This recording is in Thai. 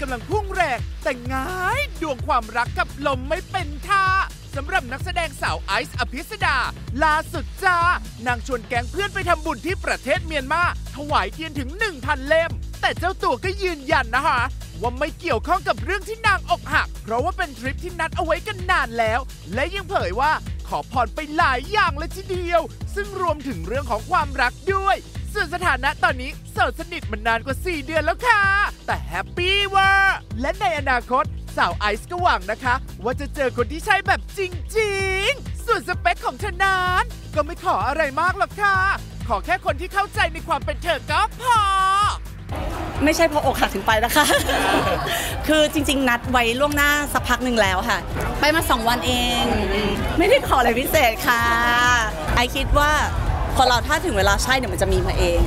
กำลังพุ่งแรงแต่ง้ำดวงความรักกับลมไม่เป็นท่าสำหรับนักแสดงสาวไอซ์อภิสดาล่าสุดจ้านางชวนแก๊งเพื่อนไปทำบุญที่ประเทศเมียนมาถวายเทียนถึง 1,000 เล่ม แต่เจ้าตัวก็ยืนยันนะคะว่าไม่เกี่ยวข้องกับเรื่องที่นางอกหัก เพราะว่าเป็นทริปที่นัดเอาไว้กันนานแล้ว และยังเผยว่าขอพรไปหลายอย่างเลยทีเดียว ซึ่งรวมถึงเรื่องของความรักด้วย ส่วนสถานะตอนนี้โสดสนิทมานานกว่า 4 เดือนแล้วค่ะ แต่แฮปปี้เว่าและในอนาคต สาวไอซ์ก็หวังนะคะ ว่าจะเจอคนที่ใช่แบบจริง ๆ ส่วนสเปคของเธอนั้นก็ไม่ขออะไรมากหรอกค่ะ ขอแค่คนที่เข้าใจในความเป็นเธอก็พอ ไม่ใช่เพราะอกหักถึงไปนะคะ คือจริง ๆ นัดไว้ล่วงหน้าสักพักหนึ่งแล้วค่ะ ไปมาสองวันเอง ไม่ได้ขออะไรพิเศษค่ะ ไอคิดว่า คนเราถ้าถึงเวลาใช่เดี๋ยวมันจะมีมาเอง